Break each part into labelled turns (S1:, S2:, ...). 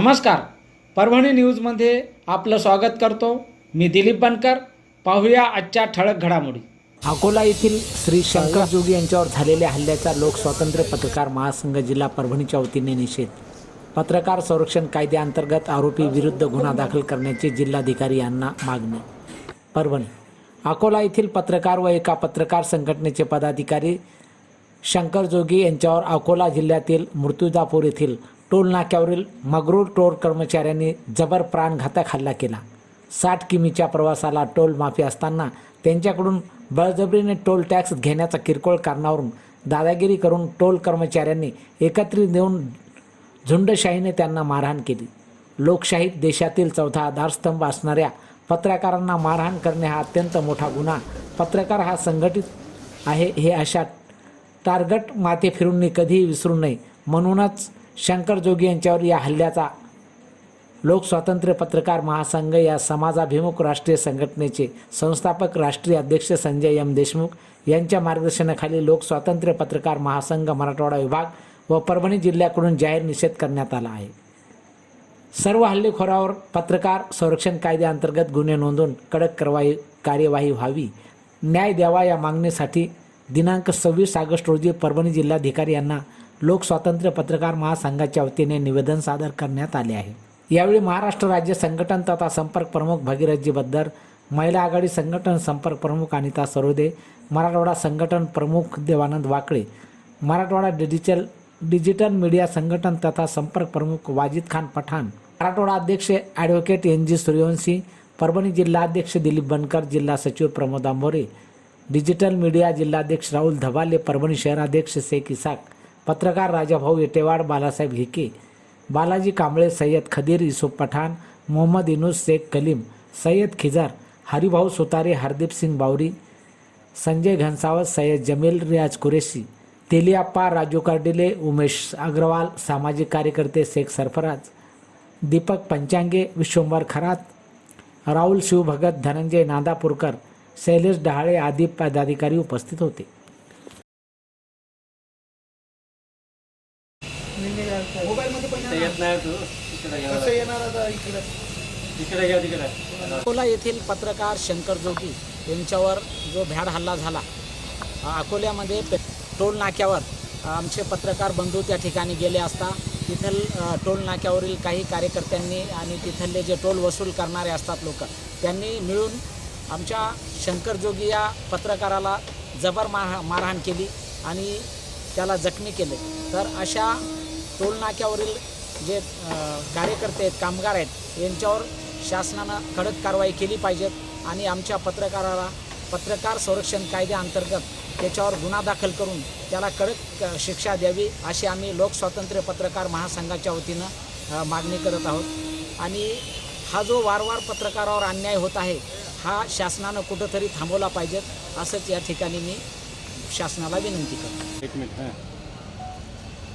S1: नमस्कार. परभणी न्यूजमध्ये आपलं स्वागत करतो. मी दिलीप बनकर. पाहूया आजच्या ठळक घडामोडी.
S2: अकोला येथील श्री शंकर जोगी यांच्यावर झालेल्या हल्ल्याचा लोकस्वातंत्र्य पत्रकार महासंघ जिल्हा परभणीच्या वतीने निषेध. पत्रकार संरक्षण कायद्याअंतर्गत आरोपी विरुद्ध गुन्हा दाखल करण्याची जिल्हाधिकारी यांना मागणी. परभणी. अकोला येथील पत्रकार व एका पत्रकार संघटनेचे पदाधिकारी शंकर जोगी यांच्यावर अकोला जिल्ह्यातील मृत्युजापूर येथील टोल नाक्यावरील मगरूर टोल कर्मचाऱ्यांनी जबर प्राणघातक हल्ला केला. साठ किमीच्या प्रवासाला टोल माफी असताना त्यांच्याकडून बळजबरीने टोल टॅक्स घेण्याचा किरकोळ कारणावरून दादागिरी करून टोल कर्मचाऱ्यांनी एकत्रित देऊन झुंडशाहीने त्यांना मारहाण केली. लोकशाहीत देशातील चौथा आधारस्तंभ असणाऱ्या पत्रकारांना मारहाण करणे हा अत्यंत मोठा गुन्हा. पत्रकार हा संघटित आहे हे अशा टार्गट माथे फिरूंनी कधीही विसरू नये म्हणूनच शंकर जोगी यांच्यावर या हल्ल्याचा लोकस्वातंत्र्य पत्रकार महासंघ या समाजाभिमुख राष्ट्रीय संघटनेचे संस्थापक राष्ट्रीय अध्यक्ष संजय एम देशमुख यांच्या मार्गदर्शनाखाली लोकस्वातंत्र्य पत्रकार महासंघ मराठवाडा विभाग व परभणी जिल्ह्याकडून जाहीर निषेध करण्यात आला आहे. सर्व हल्लेखोरावर पत्रकार संरक्षण कायद्याअंतर्गत गुन्हे नोंदवून कडक कारवाई कार्यवाही व्हावी. न्याय द्यावा या मागणीसाठी दिनांक सव्वीस ऑगस्ट रोजी परभणी जिल्हाधिकारी यांना लोकस्वातंत्र्य पत्रकार महासंघाच्या वतीने निवेदन सादर करण्यात आले आहे. यावेळी महाराष्ट्र राज्य संघटन तथा संपर्क प्रमुख भगीरथजी बद्दर महिला आघाडी संघटन संपर्क प्रमुख अनिता सरोदे मराठवाडा संघटन प्रमुख Devanand Wakale Marathwada digital digital media संघटन तथा संपर्क प्रमुख वाजिद खान पठाण मराठवाडा अध्यक्ष advocate N G Suryavanshi Parbhani जिल्हाध्यक्ष दिलीप बनकर जिल्हा सचिव प्रमोद आंभोरे डिजिटल मीडिया जिल्हाध्यक्ष राहुल धबाले परभणी शहराध्यक्ष शेख इसाक पत्रकार राजाभाऊ येटेवाड बालासाहेब हिके बालाजी कांबळे सय्यद खदीर युसुफ पठाण मोहम्मद इनुस शेख कलीम सय्यद खिजार हरिभाऊ सुतारे हरदीप सिंग बावरी संजय घनसावत सय्यद जमील रियाज कुरेशी तेलियाप्पा राजू कार्डिले उमेश अग्रवाल सामाजिक कार्यकर्ते शेख सरफराज दीपक पंचांगे विश्वंभर खरात राहुल शिवभगत धनंजय नादापूरकर शैलेश डहाळे आदी पदाधिकारी उपस्थित होते. अकोला येथील पत्रकार शंकर जोगी यांच्यावर जो भ्याड हल्ला झाला अकोल्यामध्ये टोल नाक्यावर आमचे पत्रकार बंधू त्या ठिकाणी गेले असता तिथल टोल नाक्यावरील काही कार्यकर्त्यांनी आणि तिथले जे टोल वसूल करणारे असतात लोक त्यांनी मिळून आमच्या शंकर जोगी या पत्रकाराला जबर मार मारहाण केली आणि त्याला जखमी केले. तर अशा टोल नाक्यावरील जे कार्यकर्ते आहेत कामगार आहेत यांच्यावर शासनानं कडक कारवाई केली पाहिजेत आणि आमच्या पत्रकाराला पत्रकार संरक्षण कायद्याअंतर्गत त्याच्यावर गुन्हा दाखल करून त्याला कडक शिक्षा द्यावी अशी आम्ही लोकस्वातंत्र्य पत्रकार महासंघाच्या वतीनं मागणी करत आहोत. आणि हा जो वारंवार पत्रकारावर अन्याय होत आहे हा शासनानं कुठंतरी थांबवला पाहिजेत असंच या ठिकाणी मी शासनाला विनंती करतो.
S3: एक मिनिट हां.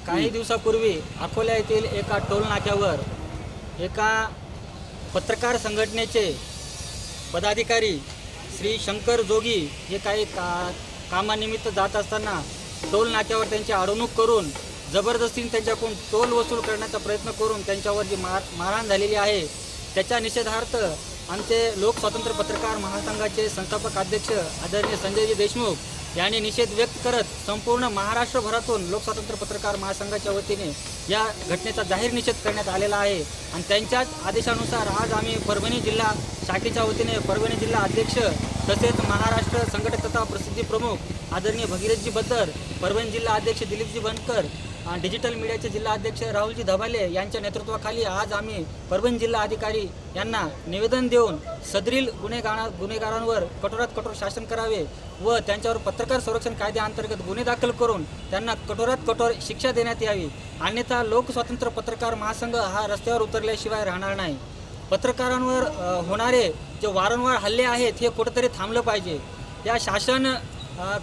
S4: काही दिवसापूर्वी अकोला येथील एका टोल नाक्यावर एका पत्रकार संघटनेचे पदाधिकारी श्री शंकर जोगी हे काही का कामानिमित्त जात असताना टोल नाक्यावर त्यांची अडवणूक करून जबरदस्तीने त्यांच्याकडून टोल वसूल करण्याचा प्रयत्न करून त्यांच्यावर जी मार मारहाण झालेली आहे त्याच्या निषेधार्थ आमचे लोकस्वातंत्र्य पत्रकार महासंघाचे संस्थापक अध्यक्ष आदरणीय संजयजी देशमुख यांनी निषेध व्यक्त करत संपूर्ण महाराष्ट्रभरातून लोकस्वातंत्र्य पत्रकार महासंघाच्या वतीने या घटनेचा जाहीर निषेध करण्यात आलेला आहे. आणि त्यांच्याच आदेशानुसार आज आम्ही परभणी जिल्हा शाखेच्या वतीने परभणी जिल्हा अध्यक्ष तसेच महाराष्ट्र संघटक तथा प्रसिद्धी प्रमुख आदरणीय भगीरथजी बद्दर परभणी जिल्हा अध्यक्ष दिलीपजी बनकर डिजिटल मीडियाचे जिल्हा अध्यक्ष राहुलजी धबाले यांच्या नेतृत्वाखाली आज आम्ही परभणी जिल्हा अधिकारी यांना निवेदन देऊन सदरील गुन्हेगारा गुन्हेगारांवर कठोरात कठोर शासन करावे व त्यांच्यावर पत्रकार संरक्षण कायद्याअंतर्गत गुन्हे दाखल करून त्यांना कठोरात कठोर शिक्षा देण्यात यावी. अन्यथा लोकस्वातंत्र्य पत्रकार महासंघ हा रस्त्यावर उतरल्याशिवाय राहणार नाही. पत्रकारांवर होणारे जे वारंवार हल्ले आहेत हे कुठंतरी थांबलं पाहिजे. या शासन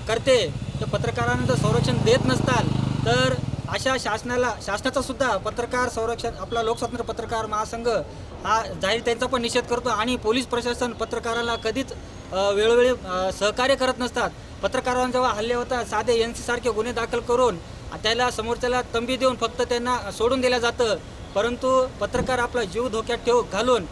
S4: करते ते पत्रकारांना जर संरक्षण देत नसताल तर अशा शासनाला शासनाचा सुद्धा पत्रकार संरक्षण आपला लोकस्वातंत्र्य पत्रकार महासंघ हा जाहीर त्यांचा पण निषेध करतो आणि पोलीस प्रशासन पत्रकाराला कधीच वेळोवेळी सहकार्य करत नसतात. पत्रकारांजवळ जेव्हा हल्ले होतात साधे एन सी सारखे गुन्हे दाखल करून त्याला समोरच्याला तंबी देऊन फक्त त्यांना सोडून दिलं जातं. परंतु पत्रकार आपला जीव धोक्यात ठेव घालून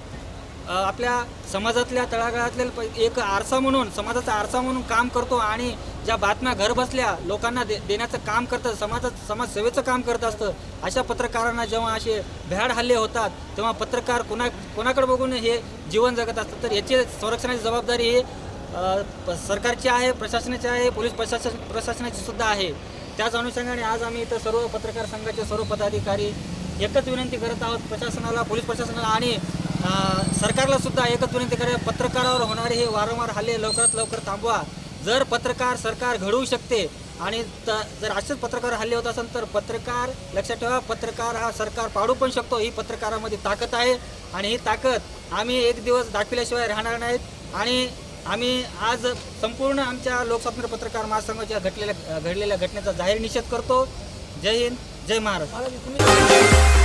S4: आपल्या समाजातल्या तळागाळातल्या एक आरसा म्हणून समाजाचा आरसा म्हणून काम करतो आणि ज्या बातम्या घरबसल्या लोकांना दे देण्याचं काम करतं समाजात समाजसेवेचं काम करत असतं अशा पत्रकारांना जेव्हा असे भ्याड हल्ले होतात तेव्हा पत्रकार कोणा कोणाकडे बघून हे जीवन जगत असतात? तर याची संरक्षणाची जबाबदारी ही प- सरकारची आहे प्रशासनाची आहे पोलीस प्रशासन प्रशासनाची सुद्धा आहे. त्याच अनुषंगाने आज आम्ही इथं सर्व पत्रकार संघाचे सर्व पदाधिकारी एकच विनंती करत आहोत प्रशासनाला पोलीस प्रशासनाला आणि सरकारला सुद्धा एकच विनंती करा पत्रकारावर होणारे हे वारंवार हल्ले लवकरात लवकर थांबवा. जर पत्रकार सरकार घडवू शकते आणि त जर असेच पत्रकार हल्ले होत असेल तर पत्रकार लक्षात ठेवा पत्रकार हा सरकार पाडू पण शकतो. ही पत्रकारामध्ये ताकद आहे आणि ही ताकद आम्ही एक दिवस दाखविल्याशिवाय राहणार नाहीत आणि आम्ही आज संपूर्ण आमच्या लोकस्वातंत्र्य पत्रकार महासंघाच्या घटलेल्या घडलेल्या घटनेचा जाहीर निषेध करतो. जय हिंद जय महाराष्ट्र.